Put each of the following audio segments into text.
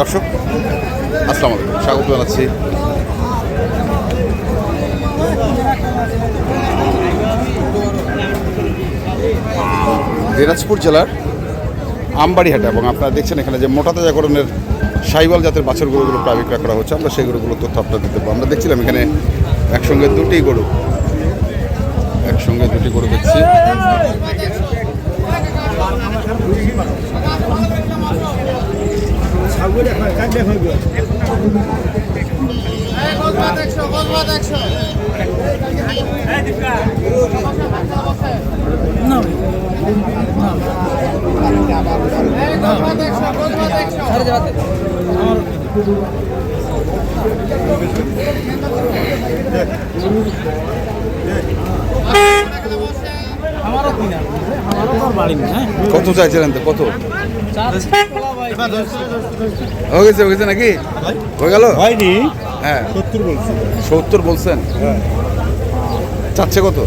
দর্শক, আসসালামু আলাইকুম। স্বাগত জানাচ্ছি। দিনাজপুর জেলার আমবাড়িহাট এবং আপনারা দেখছেন এখানে যে মোটা তাজাকরণের সাইবাল জাতের বাছর গরুগুলো প্রায় বিক্রয় করা হচ্ছে। আমরা সেই গরুগুলো তথ্য আপনাদের দেবো। আমরা দেখছিলাম এখানে একসঙ্গে দুটি গরু। একসঙ্গে দুটি গরু দেখছি। আমারও কিনা আমারও তোর বাড়ি না হ্যাঁ কত চাইছিলেন তো? কত? হয়ে গেছে হয়ে গেছে নাকি? হয়ে গেল? হয়নি। হ্যাঁ। সত্তর বলছি। সত্তর বলছেন? হ্যাঁ। চাচ্ছে কত?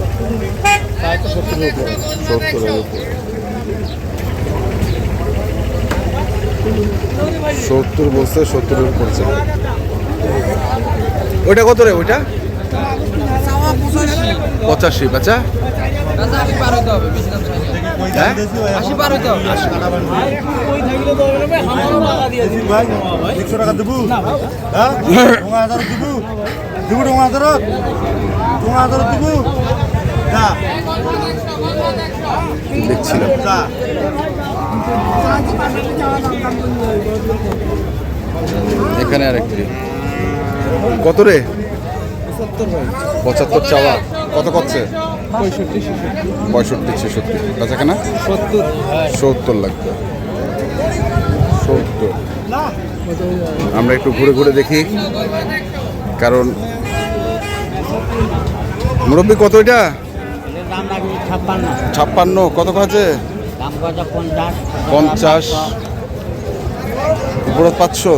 সত্তর উপরে সত্তর বলছে সত্তরের পড়ছে ওইটা কত রে ওইটা? পঁচাশি বাচ্চা? না। হ্যাঁ? একশো টাকা দেবো? হ্যাঁ? হাজার দেবো? দেবো টঙ্কা হাজার? দেবো? দেখছিলাম। এখানে আরেকটি। কত রে? পঁচাত্তর চাওয়া। কত করছে? পঁয়ষট্টি ছেষট্টি। বেচা কেনা? সত্তর। সত্তর লাগবে। সত্তর। আমরা একটু ঘুরে ঘুরে দেখি। কারণ মুরব্বী কত এটা? ছাপ্পান্ন। কত আছে? পঞ্চাশ। পঞ্চাশ। উপরে পাঁচশো।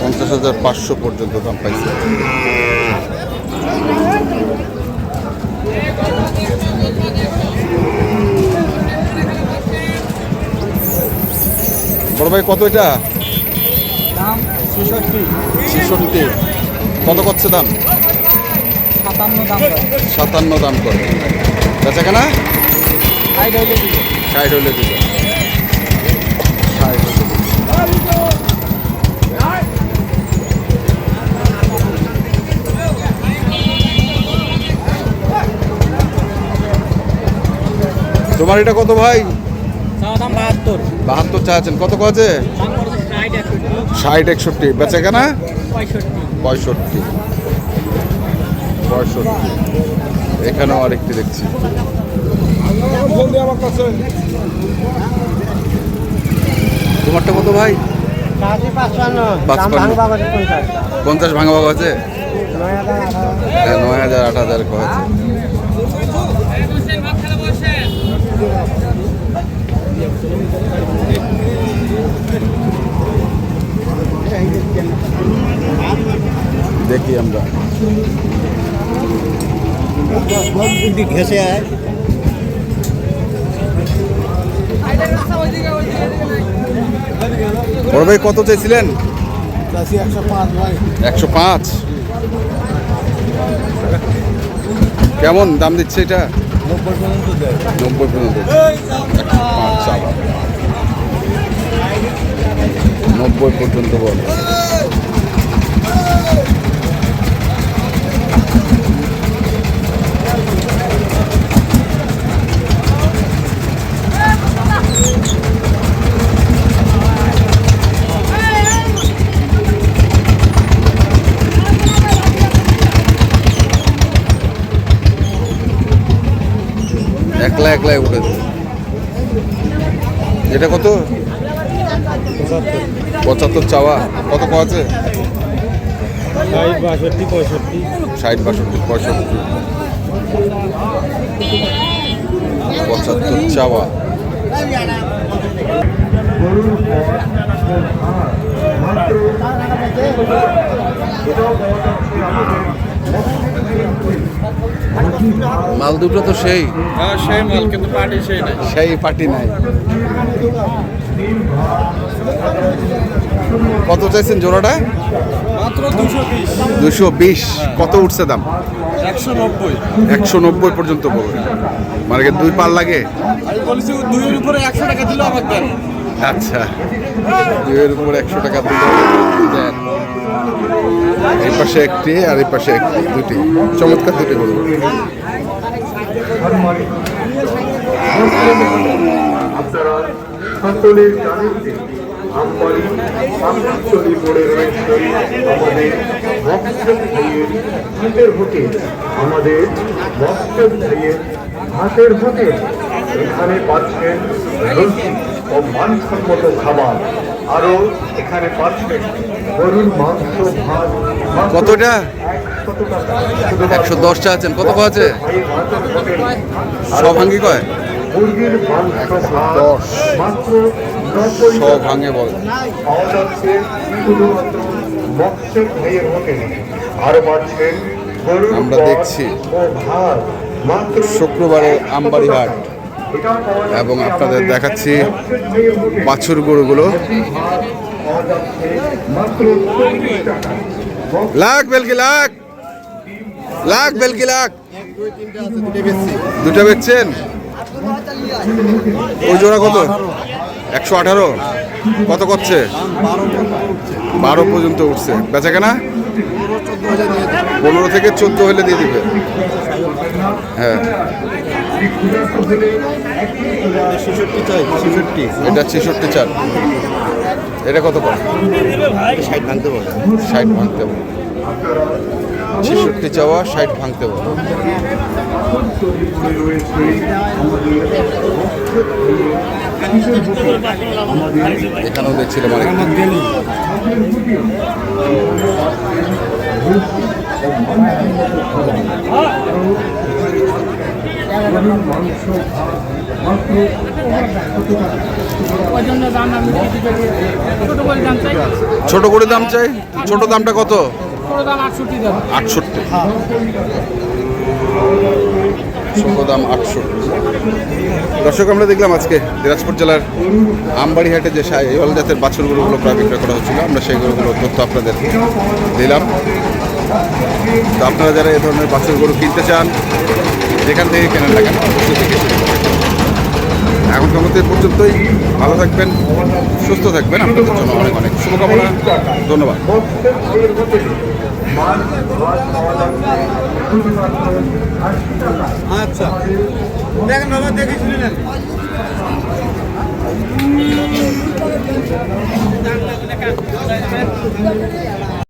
পঞ্চাশ হাজার পাঁচশো পর্যন্ত দাম পাইছে। বড় ভাই কত এটা? দাম ছেষট্টি। ছেষট্টি। কত করছে দাম? সাতান্ন দাম সাতান্ন দাম করে। বেচা কেনা? ষাট হইলে দিবে। ষাট হলে দিবে ষাট হলে দিবে। এটা কত ভাই? বাহাত্তর। চাচ্ছেন কত দাম ষাট একষট্টি। ষাট একষট্টি বেচা কেনা? পঁয়ষট্টি। পঁয়ষট্টি। এখানেও আরেকটি দেখছি। তোমারটা কত ভাই? পঞ্চাশ। ভাঙা ভাগ আছে নয় হাজার আট হাজার। আছে দেখি আমরা। ঘেসে আয়। বড় ভাই কত চাইছিলেন? চাষি একশো পাঁচ কেমন দাম দিচ্ছে এটা? নব্বই পর্যন্ত নব্বই পর্যন্ত। নব্বই পর্যন্ত বল। একলাই উঠে। এটা কত? পঁচাত্তর চাওয়া। কত ক আছে? ষাট বাষট্টি পঁয়ষট্টি। ষাট বাষট্টি পঁয়ষট্টি। পঁচাত্তর চাওয়া। মাত্র মাল দুটো তো সেই। হ্যাঁ সেই মাল কিন্তু পার্টি সেই নাই। সেই পার্টি নাই। কত চাইছেন জোড়াটা? মাত্র দুশো বিশ। কত উঠছে দাম? একশো নব্বই। একশো নব্বই পর্যন্ত মানে দুই পাল লাগে? আমি বলেছি দুইয়ের উপরে একশো টাকা দিলেও আমার আচ্ছা। দুইয়ের উপর একশো টাকা দেন। এই পাশে একটি আর এই পাশে একটি, দুটি। চমৎকার দুটি গরু আমাদের আমাদের হাতের হোটেল। এখানে পাচ্ছেন ও মানসম্মত খাবার। আরও এখানে পাচ্ছেন গরুর মাংস ভাত কতটা? একশো দশটা আছেন। কত আছে? সব ভাঙ্গি কয়? মুরগির মাংস দশ। মাত্র সব ভাঙে বল। পাওয়া যাচ্ছে শুধুমাত্র মৎস্যের ভাইয়ের হোটেলে। আরও পাচ্ছেন আমরা দেখছি। মাত্র শুক্রবারে আমবাড়ি হাট। এবং আপনাদের দেখাচ্ছি। বাছুর গরুগুলো। লাখ, বেলকি লাখ। লাখ, বেলকি লাখ। দুটো বেচছেন? ওই জোড়া কত? একশো আঠারো। কত করছে? বারো পর্যন্ত উঠছে। বেচা কেনা? পনেরো থেকে চোদ্দ হলে দিয়ে দিবে। হ্যাঁ। এটা ছেষট্টি চার। এটা কত করে? ষাট ভাঙতে বলে। ষাট ভাঙতে ছেষট্টি চাওয়া, ষাট ভাঙতে বলে। এখানেও দেখছিলাম অনেক দাম আমি ছোট করে দাম চাই। ছোট করে দাম চাই? ছোট দামটা কত? আটষট্টি ছোট দাম আটষট্টি। দর্শক আমরা দেখলাম আজকে দিনাজপুর জেলার আমবাড়ি হাটে যে সাইওয়াল জাতের বাছুর গরুগুলো প্রায় বিক্রয় করা হচ্ছিল। আমরা সেই গরুগুলোর তথ্য আপনাদের দিলাম। তো আপনারা যারা এ ধরনের বাছুর গরু কিনতে চান যেখান থেকে কেনেন না কেন করবেন এখনকার মধ্যে পর্যন্তই। ভালো থাকবেন, সুস্থ থাকবেন। আপনাদের জন্য অনেক অনেক শুভকামনা। ধন্যবাদ। আচ্ছা। দেখেন